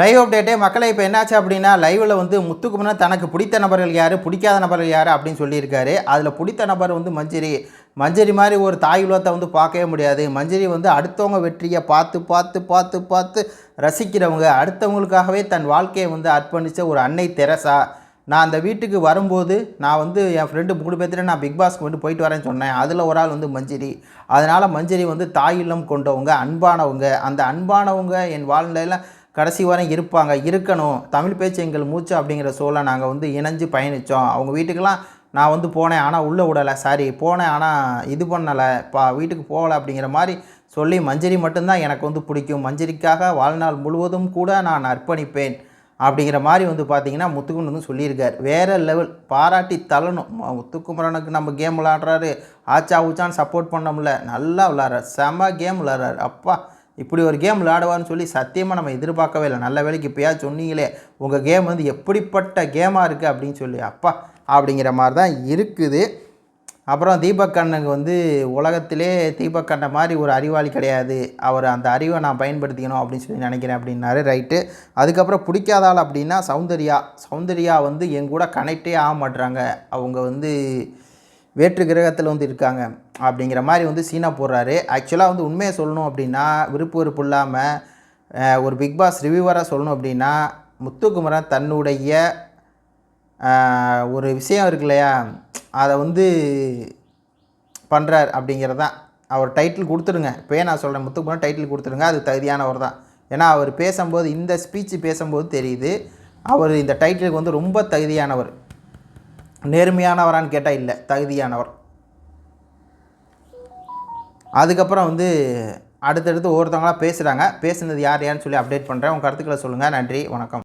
Live அப்டேட்டே மக்களை இப்போ என்னாச்சு அப்படின்னா லைவில் வந்து முத்துக்குமரன் தனக்கு பிடித்த நபர்கள் யார் பிடிக்காத நபர்கள் யார் அப்படின்னு சொல்லியிருக்காரு. அதில் பிடித்த நபர் வந்து மஞ்சரி. மஞ்சரி மாதிரி ஒரு தாய் உலகத்தை வந்து பார்க்கவே முடியாது. மஞ்சரி வந்து அடுத்தவங்க வெற்றியை பார்த்து பார்த்து பார்த்து பார்த்து ரசிக்கிறவங்க. அடுத்தவங்களுக்காகவே தன் வாழ்க்கையை வந்து அர்ப்பணித்த ஒரு அன்னை தெரசா. நான் அந்த வீட்டுக்கு வரும்போது நான் வந்து என் ஃப்ரெண்டு மூணு பேர்த்துல நான் பிக் பாஸ்க்கு வந்து போயிட்டு வரேன்னு சொன்னேன். அதில் ஒரு ஆள் வந்து மஞ்சரி. அதனால் மஞ்சரி வந்து தாயில்லம் கொண்டவங்க அன்பானவங்க. அந்த அன்பானவங்க என் வாழ்நிலையில் கடைசி வரை இருப்பாங்க இருக்கணும். தமிழ் பேச்சு எங்கள் மூச்சு அப்படிங்கிற சோலை நாங்கள் வந்து இணைஞ்சு பயணித்தோம் அவங்க வீட்டுக்கெல்லாம் நான் வந்து போனேன் ஆனால் உள்ளே விடலை. சாரி போனேன் ஆனால் இது பண்ணலை. பா வீட்டுக்கு போகலை அப்படிங்கிற மாதிரி சொல்லி மஞ்சரி மட்டும்தான் எனக்கு வந்து பிடிக்கும். மஞ்சரிக்காக வாழ்நாள் முழுவதும் கூட நான் அர்ப்பணிப்பேன் அப்படிங்கிற மாதிரி வந்து பார்த்திங்கன்னா முத்துக்குமரன் வந்து சொல்லியிருக்கார். வேறு லெவல். பாராட்டி தள்ளணும். முத்துக்குமரனுக்கு நம்ம கேம் விளாட்றாரு. ஆச்சா ஊச்சான்னு சப்போர்ட் பண்ணோம்ல. நல்லா விளாட்றாரு. செம கேம் விளாட்றாரு. அப்பா இப்படி ஒரு கேம் விளையாடுவார்னு சொல்லி சத்தியமாக நம்ம எதிர்பார்க்கவே இல்லை. நல்ல வேலைக்கு இப்போயா சொன்னீங்களே உங்கள் கேம் வந்து எப்படிப்பட்ட கேமாக இருக்குது அப்படின்னு சொல்லி. அப்பா அப்படிங்கிற மாதிரி தான் இருக்குது. அப்புறம் தீபக் வந்து உலகத்திலே தீபக் மாதிரி ஒரு அறிவாளி கிடையாது. அவர் அந்த அறிவை நான் பயன்படுத்திக்கணும் அப்படின்னு சொல்லி நினைக்கிறேன் அப்படின்னாரு. ரைட்டு. அதுக்கப்புறம் பிடிக்காத ஆள் அப்படின்னா சௌந்தர்யா. சௌந்தர்யா வந்து என் கூட கனெக்டே ஆக மாட்றாங்க. அவங்க வந்து வேற்று கிரகத்தில் வந்து இருக்காங்க. அப்படிங்கிற மாதிரி வந்து சீனா போடுறாரு. ஆக்சுவலாக வந்து உண்மையை சொல்லணும் அப்படின்னா விருப்பு வெறுப்பு இல்லாமல் ஒரு பிக் பாஸ் ரிவ்யூவராக சொல்லணும் அப்படின்னா முத்துக்குமரன் தன்னுடைய ஒரு விஷயம் இருக்கு இல்லையா? அதை வந்து பண்ணுறார் அப்படிங்கிறது தான் அவர் டைட்டில் கொடுத்துருங்க இப்போயே நான் சொல்கிறேன் முத்துக்குமரன் டைட்டில் கொடுத்துருங்க அது தகுதியானவர் தான். ஏன்னா அவர் பேசும்போது இந்த ஸ்பீச் பேசும்போது தெரியுது. அவர் இந்த டைட்டிலுக்கு வந்து ரொம்ப தகுதியானவர். நேர்மையானவரான்னு கேட்டால் இல்லை தகுதியானவர். அதுக்கப்புறம் வந்து அடுத்தடுத்து ஒவ்வொருத்தவங்களாக பேசுகிறாங்க பேசுனது யார் யாருன்னு சொல்லி அப்டேட் பண்ணுறேன் உங்கள் கருத்துக்களை சொல்லுங்கள் நன்றி. வணக்கம்.